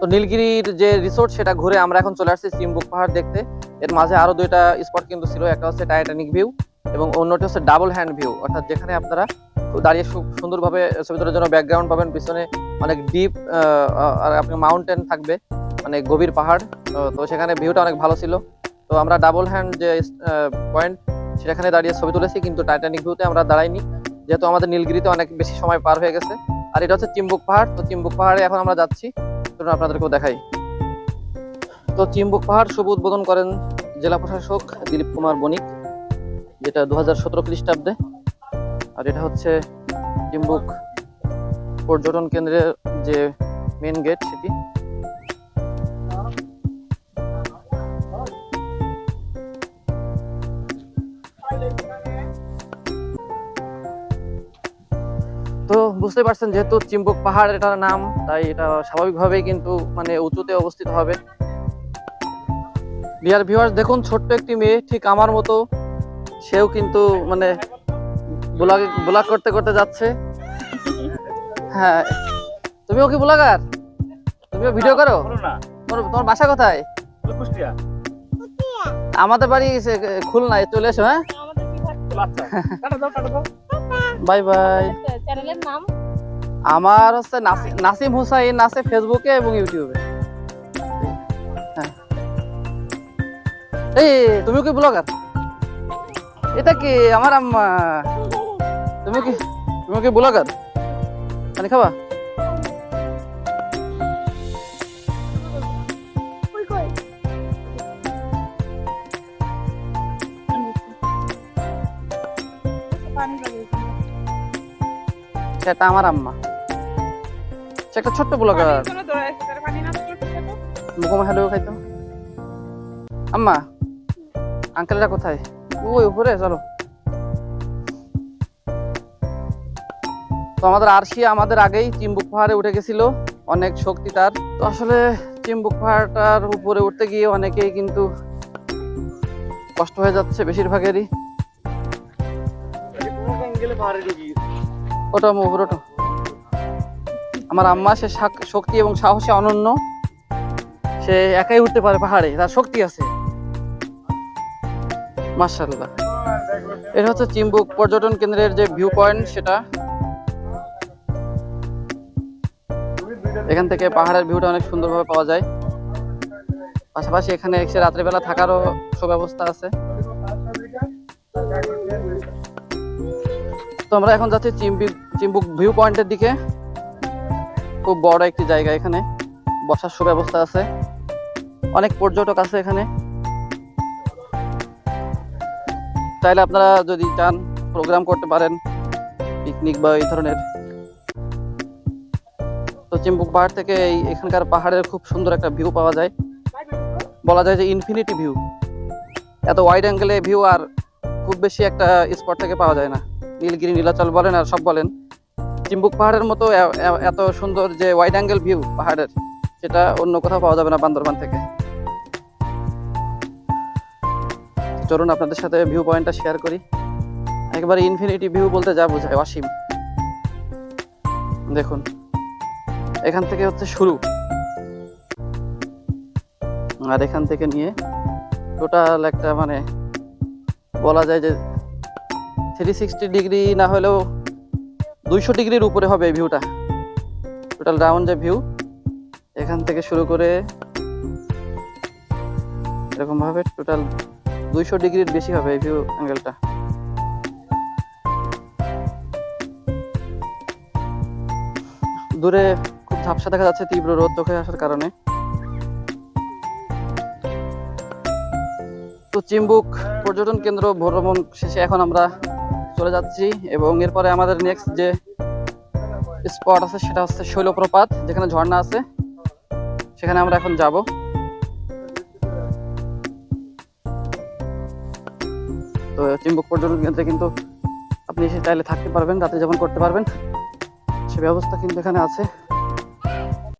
তো নীলগিরির যে রিসোর্ট সেটা ঘুরে আমরা এখন চলে আসছি চিম্বুক পাহাড় দেখতে। এর মাঝে আরও দুইটা স্পট কিন্তু ছিল, একটা হচ্ছে টাইটানিক ভিউ এবং অন্যটি হচ্ছে ডাবল হ্যান্ড ভিউ অর্থাৎ যেখানে আপনারা দাঁড়িয়ে সুন্দরভাবে ছবি তোলার জন্য ব্যাকগ্রাউন্ড পাবেন, পিছনে অনেক ডিপ আর আপনি মাউন্টেন থাকবে মানে গভীর পাহাড়। তো সেখানে ভিউটা অনেক ভালো ছিল। তো আমরা ডাবল হ্যান্ড যে পয়েন্ট সেখানে দাঁড়িয়ে ছবি তুলেছি, কিন্তু টাইটানিক ভিউতে আমরা দাঁড়াইনি। যেহেতু আমাদের নীলগিরিতে অনেক বেশি সময় পার হয়ে গেছে। আর এটা হচ্ছে চিম্বুক পাহাড়। তো চিম্বুক পাহাড়ে এখন আমরা যাচ্ছি। চলুন আপনাদেরকেও দেখাই। তো চিম্বুক পাহাড় শুভ উদ্বোধন করেন জেলা প্রশাসক দিলীপ কুমার বণিক, যেটা দু হাজার সতেরো খ্রিস্টাব্দে। আর এটা হচ্ছে চিম্বুক পর্যটন কেন্দ্রের যে মেন গেট সেটি। তো বুঝতে পারছেন যেহেতু চিম্বুক পাহাড় এটার নাম তাই এটা স্বাভাবিকভাবেই কিন্তু মানে উঁচুতে অবস্থিত হবে। ডিয়ার ভিউয়ার্স দেখুন ছোট্ট একটি মেয়ে ঠিক আমার মতো সেও কিন্তু মানে ব্লগ ব্লগ করতে করতে যাচ্ছে। হ্যাঁ তুমিও কি ব্লগার? তুমিও ভিডিও করো? তোমার তোমার বাসা কোথায়? আমাদের বাড়ি খুলনায় চলে এসো হ্যাঁ? Bye bye. চ্যানেলের নাম? আমার হচ্ছে নাসি- নাসিম হুসাইন আছে ফেসবুকে এবং ইউটিউবে। হ্যাঁ। এই, তুমি কি ব্লগার? এটা কি আমার আম্মা? তুমি কি তুমি কি ব্লগার? মানে খাবা? সেটা আমার আম্মা। সে একটা ছোট্ট ব্লগার। মুখমা হ্যালো খাইতো আম্মা আঙ্কেলরা কোথায়? ওই উপরে চলো। তো আমাদের আরশি আমাদের আগেই চিম্বুক পাহাড়ে উঠে গেছিল অনেক শক্তি তার। তো আসলে চিম্বুক পাহাড়টার উপরে উঠতে গিয়ে অনেকেই কিন্তু কষ্ট হয়ে যাচ্ছে বেশিরভাগেরই। ওটা মুহুর আমার আম্মা, সে শক্তি এবং সাহসে অনন্য। সে একাই উঠতে পারে পাহাড়ে, তার শক্তি আছে। মার্শাল্লাহ এটা হচ্ছে চিম্বুক পর্যটন কেন্দ্রের যে ভিউ পয়েন্ট সেটা। এখান থেকে পাহাড়ের ভিউটা অনেক সুন্দরভাবে পাওয়া যায়। পাশাপাশি এখানে এসে রাত্রেবেলা থাকারও সুব্যবস্থা আছে। তো আমরা এখন যাচ্ছি চিম্বুক চিম্বুক ভিউ পয়েন্টের দিকে। খুব বড় একটি জায়গা এখানে। বসার সুব্যবস্থা আছে। অনেক পর্যটক আছে এখানে। চাইলে আপনারা যদি চান প্রোগ্রাম করতে পারেন পিকনিক বা এই ধরনের। তো চিম্বুক পাহাড় থেকে এই এখানকার পাহাড়ের খুব সুন্দর একটা ভিউ পাওয়া যায়। বলা যায় যে ইনফিনিটি ভিউ এত ওয়াইড অ্যাঙ্গেলে ভিউ আর খুব বেশি একটা স্পট থেকে পাওয়া যায় না। নীলগিরি, নীলাচল বলেন আর সব বলেন, চিম্বুক পাহাড়ের মতো এত সুন্দর যে ওয়াইড অ্যাঙ্গেল ভিউ পাহাড়ের, সেটা অন্য কোথাও পাওয়া যাবে না বান্দরবান থেকে। চলুন আপনাদের সাথে ভিউ পয়েন্টটা শেয়ার করি। একবারে ইনফিনিটি ভিউ বলতে যা বোঝায়, অসীম। দেখুন, এখান থেকে হচ্ছে শুরু। আর এখান থেকে নিয়ে টোটাল একটা মানে বলা যায় যে থ্রি সিক্সটি ডিগ্রি না হলেও দুইশো ডিগ্রির উপরে হবে এই ভিউটা টোটাল রাউন্ড যে ভিউ এখান থেকে শুরু করে এরকমভাবে টোটাল দুইশো ডিগ্রির বেশি হবে এই ভিউ অ্যাঙ্গেলটা দূরে খুব ঝাপসা দেখা যাচ্ছে তীব্র রোদ চোখে আসার কারণে। তো চিম্বুক পর্যটন কেন্দ্র ভ্রমণ শেষে এখন আমরা চলে যাচ্ছি এবং এরপরে আমাদের নেক্সট যে স্পট আছে সেটা হচ্ছে শৈলপ্রপাত, যেখানে ঝর্ণা আছে। সেখানে আমরা এখন যাব। তো চিম্বুক পর্যটন কেন্দ্রে কিন্তু আপনি এসে চাইলে থাকতে পারবেন রাতে যেমন করতে পারবেন। সে ব্যবস্থা কিন্তু এখানে আছে।